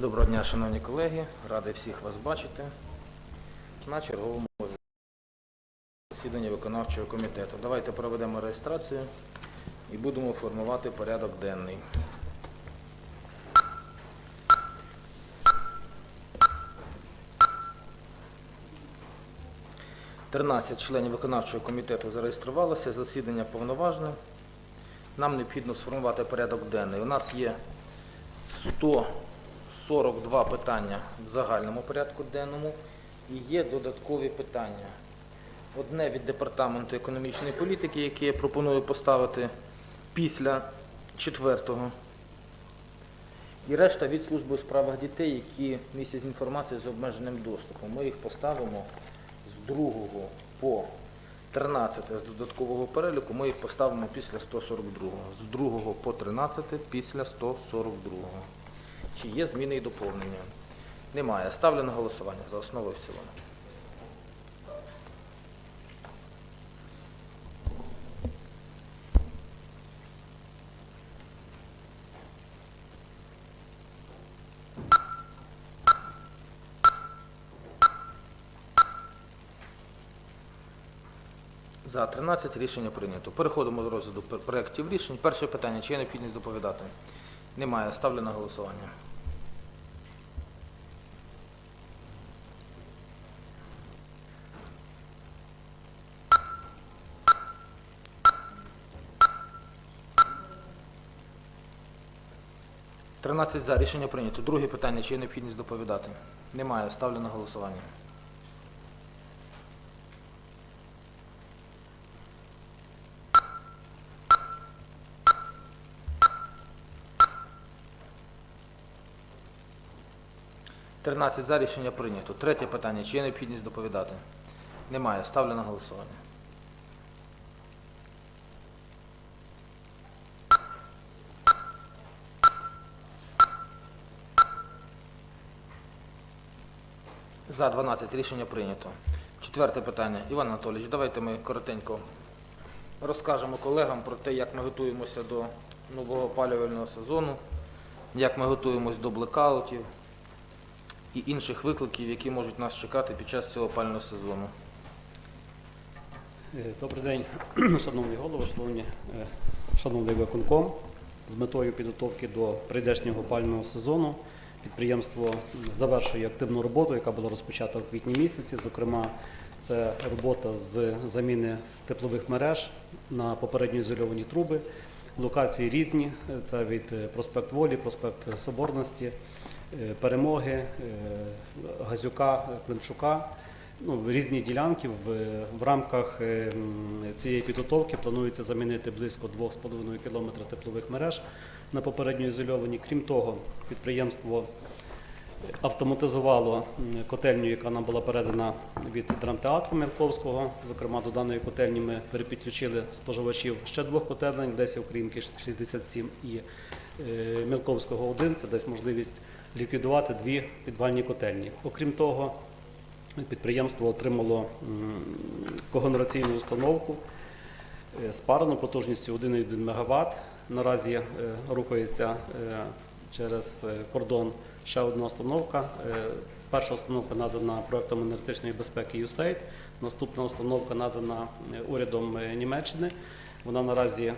Доброго дня, шановні колеги. Радий всіх вас бачити на черговому засіданні виконавчого комітету. Давайте проведемо реєстрацію і будемо формувати порядок денний. Тринадцять членів виконавчого комітету зареєструвалося, засідання повноважне. Нам необхідно сформувати порядок денний. У нас є 142 питання в загальному порядку денному і є додаткові питання. Одне від Департаменту економічної політики, яке я пропоную поставити після четвертого. І решта від служби у справах дітей, які містять інформацію з обмеженим доступом. Ми їх поставимо з 2 по 13 з додаткового переліку, ми їх поставимо після 142. З 2 по 13 після 142. Чи є зміни і доповнення? Немає. Ставлю на голосування за основу і в цілому. За 13 рішення прийнято. Переходимо до розгляду проєктів рішень. Перше питання. Чи є необхідність доповідати? Немає. Ставлю на голосування. Тринадцять за. Рішення прийнято. Друге питання. Чи є необхідність доповідати? Немає. Ставлю на голосування. Тринадцять за. Рішення прийнято. Третє питання. Чи є необхідність доповідати? Немає. Ставлю на голосування. За 12 рішення прийнято. Четверте питання. Іван Анатолійович, давайте ми коротенько розкажемо колегам про те, як ми готуємося до нового опалювального сезону, як ми готуємося до блекаутів і інших викликів, які можуть нас чекати під час цього опалювального сезону. Е, Добрий день, шановні голови, шановні, е, шановний виконком. З метою підготовки до прийдешнього опального сезону підприємство завершує активну роботу, яка була розпочата в квітні місяці. Зокрема, це робота з заміни теплових мереж на попередньо ізольовані труби. Локації різні. Це від е, проспект Волі, проспект Соборності, е, Перемоги, е, Газюка, Климчука. Ну, різні ділянки в, в рамках е, цієї підготовки планується замінити близько 2,5 км теплових мереж на попередньо ізольовані. Крім того, підприємство автоматизувало котельню, яка нам була передана від драмтеатру Мірковського. Зокрема, до даної котельні ми перепідключили споживачів ще двох котелень, Леся Українки 67 і е, Мілковського 1. Це дасть можливість ліквідувати дві підвальні котельні. Окрім того, Підприємство отримало когенераційну установку е, парною потужністю 1,1 МВт. Наразі е, рухається е, через кордон ще одна установка. Перша установка надана проектом енергетичної безпеки USAID, наступна установка надана урядом Німеччини. Вона наразі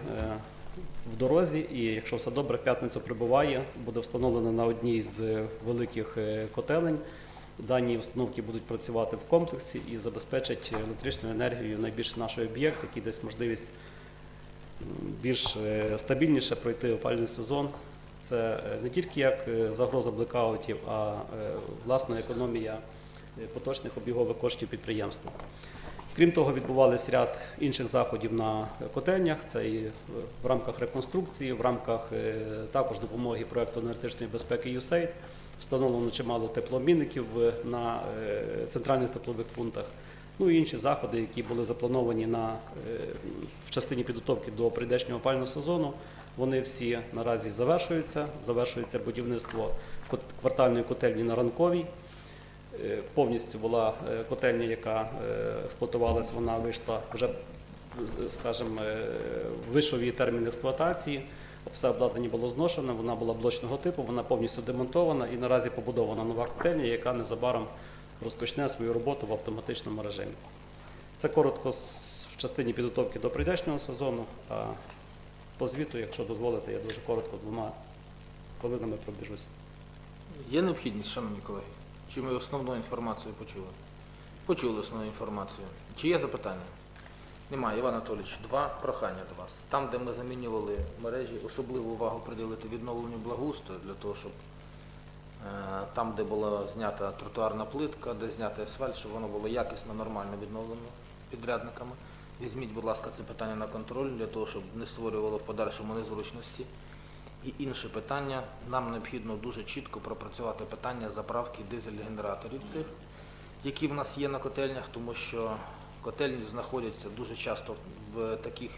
в дорозі, і якщо все добре, в п'ятницю прибуває, буде встановлена на одній з великих котелень. Дані установки будуть працювати в комплексі і забезпечать електричною енергією найбільш наш об'єкт, який дасть можливість більш е, стабільніше пройти опальний сезон. Це е, не тільки як е, загроза блекаутів, а власна економія поточних обігових коштів підприємства. Крім того, відбувалися ряд інших заходів на котельнях. Це і в рамках реконструкції, в рамках також допомоги проекту енергетичної безпеки USAID. Встановлено чимало теплообмінників е, на е, центральних теплових пунктах. Ну і інші заходи, які були заплановані на, е, в частині підготовки до прийдешнього опального сезону. Вони всі наразі завершуються. Завершується будівництво квартальної котельні на ранковій. Повністю була котельня, яка експлуатувалась, вона вийшла вже, скажімо, вийшов її термін експлуатації. Все обладнання було зношене, вона була блочного типу, вона повністю демонтована і наразі побудована нова котельня, яка незабаром розпочне свою роботу в автоматичному режимі. Це коротко в частині підготовки до прийдешнього сезону. А по звіту, якщо дозволите, я дуже коротко двома хвилинами пробіжусь. Є необхідність, шановні колеги? Чи ми основну інформацію почули? Почули основну інформацію. Чи є запитання? Немає. Іван Анатолійович, два прохання до вас. Там, де ми замінювали мережі, особливу увагу приділити відновленню благоустрою для того, щоб е, там, де була знята тротуарна плитка, де знятий асфальт, щоб воно було якісно, нормально відновлено підрядниками. Візьміть, будь ласка, це питання на контроль для того, щоб не створювало в подальшому незручності. І інше питання, нам необхідно дуже чітко пропрацювати питання заправки дизель-генераторів цих, які в нас є на котельнях, тому що котельні знаходяться дуже часто в таких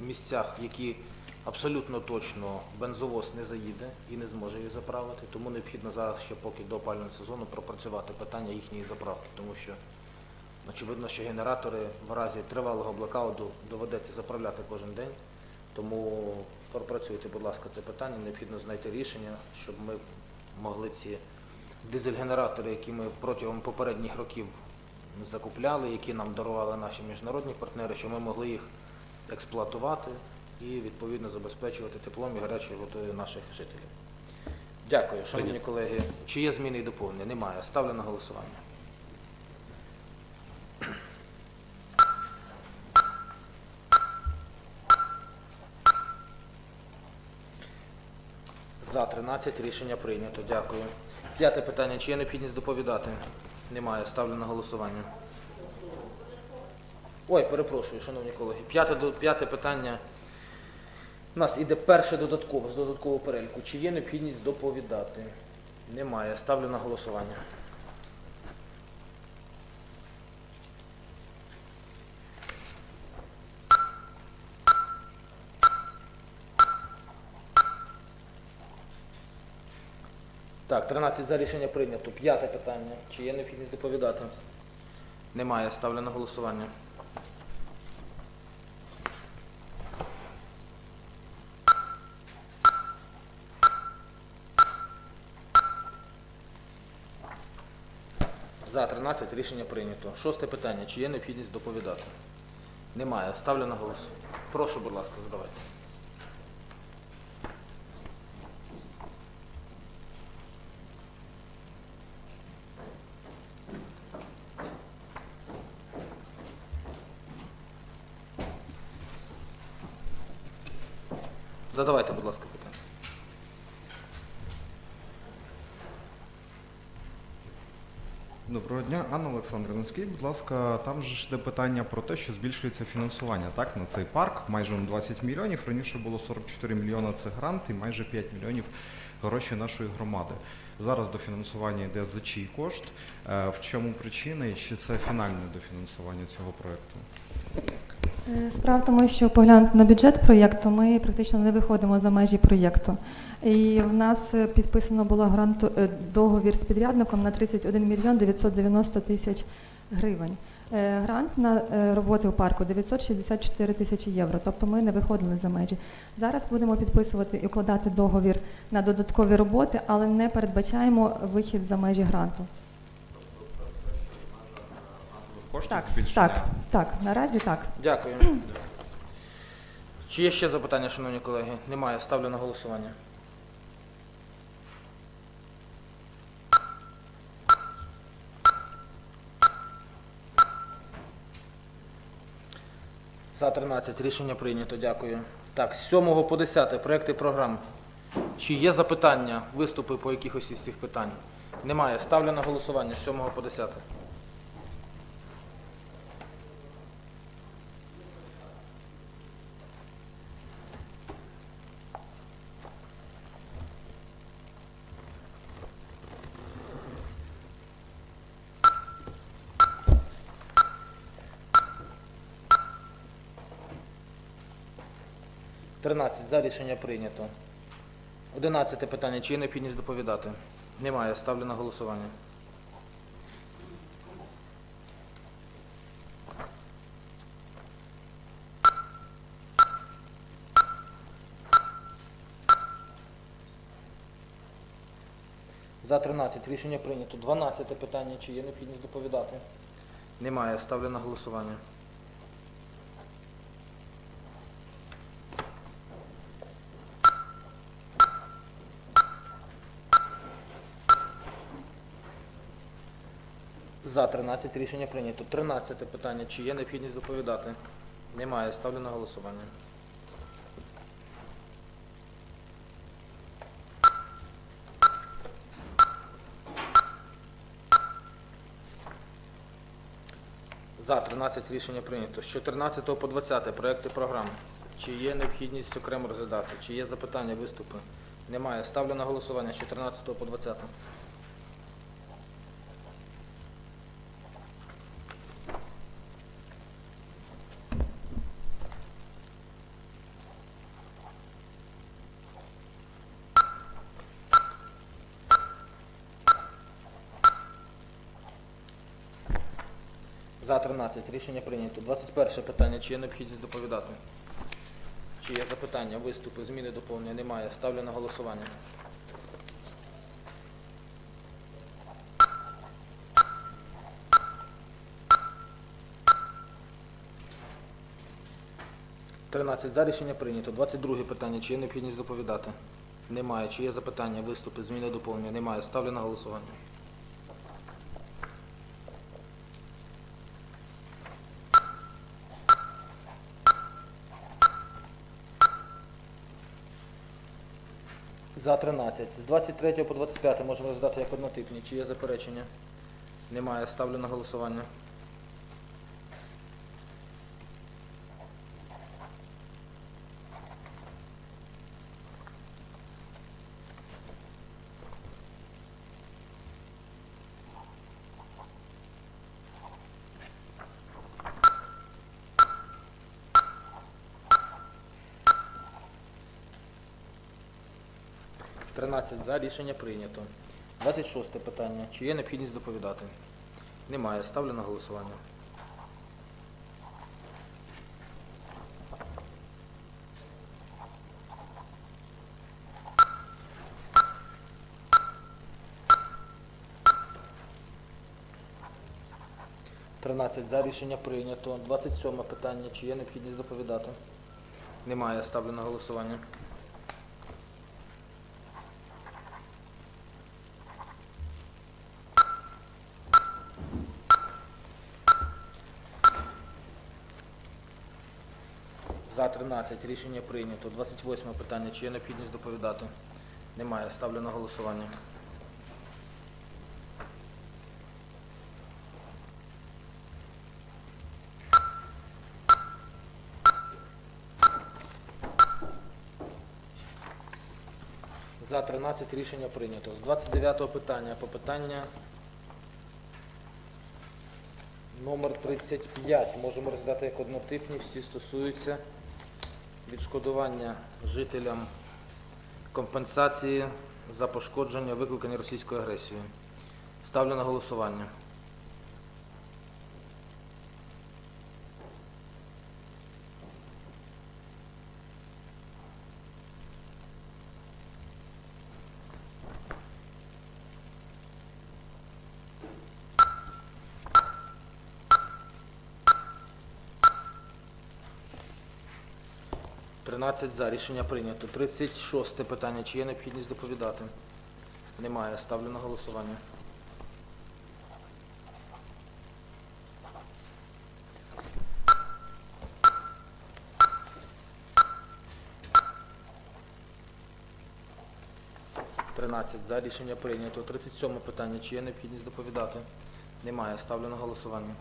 місцях, які абсолютно точно бензовоз не заїде і не зможе її заправити. Тому необхідно зараз ще поки до опалювального сезону пропрацювати питання їхньої заправки, тому що очевидно, що генератори в разі тривалого блокауту доведеться заправляти кожен день. Тому пропрацюйте, будь ласка, це питання. Необхідно знайти рішення, щоб ми могли ці дизель-генератори, які ми протягом попередніх років закупляли, які нам дарували наші міжнародні партнери, щоб ми могли їх експлуатувати і відповідно забезпечувати теплом і гарячою водою наших жителів. Дякую, шановні Прийнято. колеги. Чи є зміни і доповнення? Немає. Ставлю на голосування. За 13 рішення прийнято. Дякую. П'яте питання. Чи є необхідність доповідати? Немає. Ставлю на голосування. Ой, перепрошую, шановні колеги. П'яте, п'яте питання. У нас іде перше додаткове з додаткового переліку. Чи є необхідність доповідати? Немає. Ставлю на голосування. Так, 13 за рішення прийнято. П'яте питання. Чи є необхідність доповідати? Немає. Ставлю на голосування. За 13 рішення прийнято. Шосте питання. Чи є необхідність доповідати? Немає. Ставлю на голос. Прошу, будь ласка, задавайте. Задавайте, будь ласка, питання. Доброго дня, Анна Олександрівна. Скажіть, будь ласка, там же ж йде питання про те, що збільшується фінансування так, на цей парк, майже на 20 мільйонів. Раніше було 44 мільйона це грант і майже 5 мільйонів гроші нашої громади. Зараз дофінансування йде за чий кошт. Е, В чому причина і чи це фінальне дофінансування цього проєкту? Е, Справа в тому, що поглянути на бюджет проєкту, ми практично не виходимо за межі проєкту. І в нас е, підписано було гранту, е, договір з підрядником на 31 мільйон 990 тисяч гривень. Грант на роботи у парку 964 тисячі євро, тобто ми не виходили за межі. Зараз будемо підписувати і укладати договір на додаткові роботи, але не передбачаємо вихід за межі гранту. Коштів Так, збільшення? так, так, наразі так. Дякую. Чи є ще запитання, шановні колеги? Немає. Ставлю на голосування. За 13 рішення прийнято. Дякую. Так, з 7 по 10 проекти програм. Чи є запитання, виступи по якихось із цих питань? Немає. Ставлю на голосування з 7 по 10. 13 за рішення прийнято. 11 питання. Чи є необхідність доповідати? Немає. Ставлю на голосування. За 13 рішення прийнято. 12 питання. Чи є необхідність доповідати? Немає. Ставлю на голосування. За 13 рішення прийнято. 13 питання. Чи є необхідність доповідати? Немає. Ставлю на голосування. За 13 рішення прийнято. З 14 по 20 проекти програм. Чи є необхідність окремо розглядати? Чи є запитання, виступи? Немає. Ставлю на голосування з 14 по 20. За 13 рішення прийнято. 21 питання. Чи є необхідність доповідати? Чи є запитання, виступи, зміни, доповнення? Немає. Ставлю на голосування. Тринадцять за рішення прийнято. 22 питання. Чи є необхідність доповідати? Немає. Чи є запитання, виступи, зміни, доповнення? Немає. Ставлю на голосування. За 13. З 23 по 25 можемо роздати як однотипні. Чи є заперечення? Немає. Ставлю на голосування. Тринадцять за. Рішення прийнято. 26 питання. Чи є необхідність доповідати? Немає. Ставлю на голосування. Тринадцять за. Рішення прийнято. 27 питання. Чи є необхідність доповідати? Немає. Ставлю на голосування. За 13 рішення прийнято. 28 питання. Чи є необхідність доповідати? Немає. Ставлю на голосування. За 13 рішення прийнято. З 29 питання по питання Номер 35 можемо роздати як однотипні, всі стосуються відшкодування жителям компенсації за пошкодження, викликані російською агресією. Ставлю на голосування. Тринадцять за. Рішення прийнято. 36 питання. Чи є необхідність доповідати? Немає. Ставлю на голосування. Тринадцять за. Рішення прийнято. 37 питання. Чи є необхідність доповідати? Немає. Ставлю на голосування.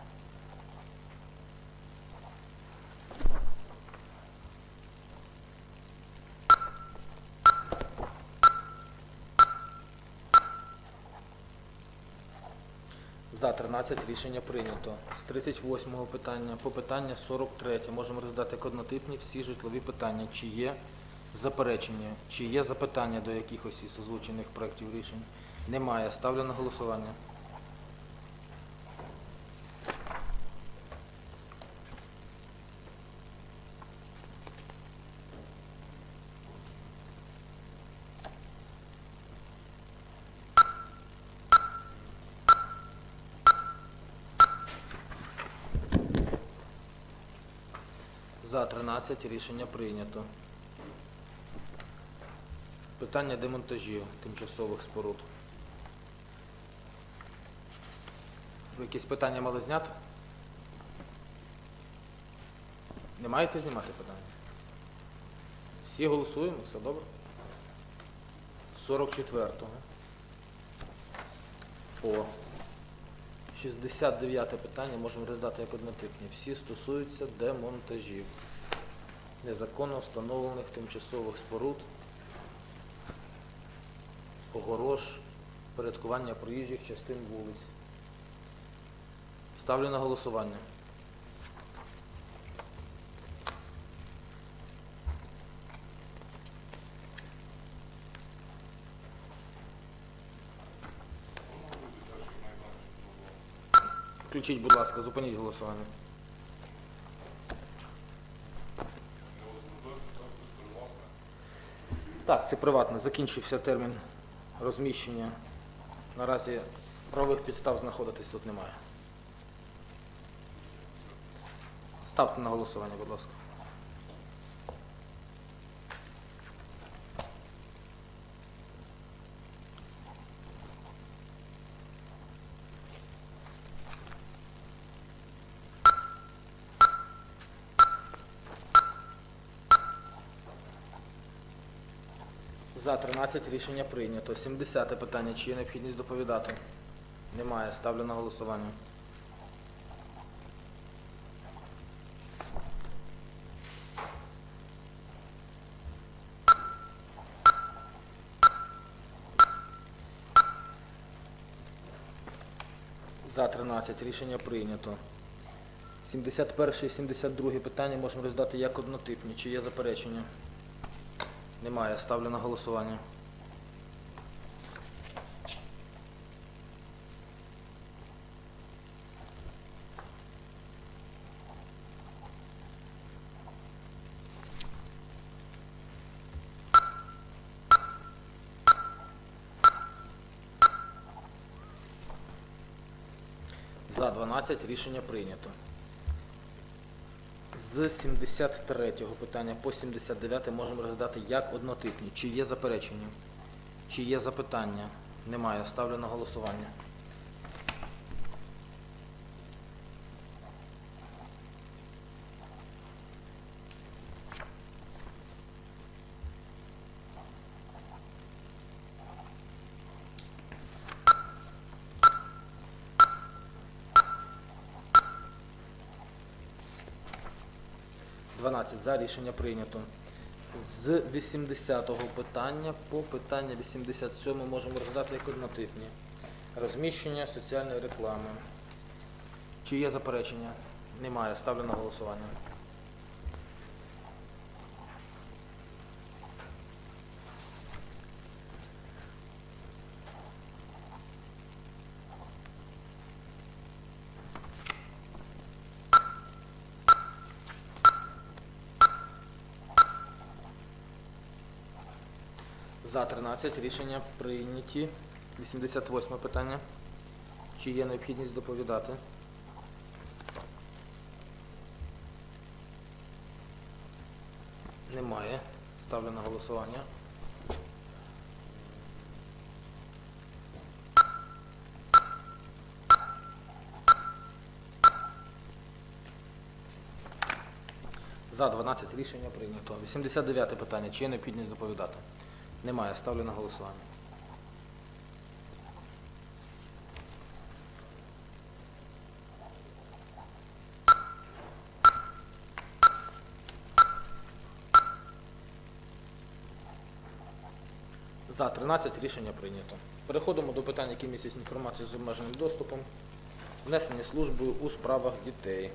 За 13 рішення прийнято. З 38 питання по питання 43 можемо роздати як однотипні всі житлові питання. Чи є заперечення, чи є запитання до якихось із озвучених проєктів рішень? Немає. Ставлю на голосування. За 13 рішення прийнято. Питання демонтажів тимчасових споруд. Ви якісь питання мали зняти? Не маєте знімати питання? Всі голосуємо, все добре? 44-го. По 69 питання можемо роздати як однотипні. Всі стосуються демонтажів незаконно встановлених тимчасових споруд, огорож, порядкування проїжджих частин вулиць. Ставлю на голосування. Включіть, будь ласка, зупиніть голосування. Так, це приватне. Закінчився термін розміщення. Наразі правових підстав знаходитись тут немає. Ставте на голосування, будь ласка. За 13 рішення прийнято. 70 питання. Чи є необхідність доповідати? Немає. Ставлю на голосування. За 13 рішення прийнято. 71 і 72 питання можемо роздати як однотипні. Чи є заперечення? Немає. Ставлю на голосування. За 12 рішення прийнято. З 73 питання по 79 можемо розглядати як однотипні. Чи є заперечення? Чи є запитання? Немає. Ставлю на голосування. Дванадцять за рішення прийнято. З 80-го питання по питання 87 можемо розглядати як однотипні. Розміщення соціальної реклами. Чи є заперечення? Немає. Ставлю на голосування. За 13 рішення прийняті. 88 питання. Чи є необхідність доповідати? Немає. Ставлю на голосування. За 12 рішення прийнято. 89 питання. Чи є необхідність доповідати? Немає. Ставлю на голосування. За 13 рішення прийнято. Переходимо до питань, які містять інформацію з обмеженим доступом. Внесення службою у справах дітей.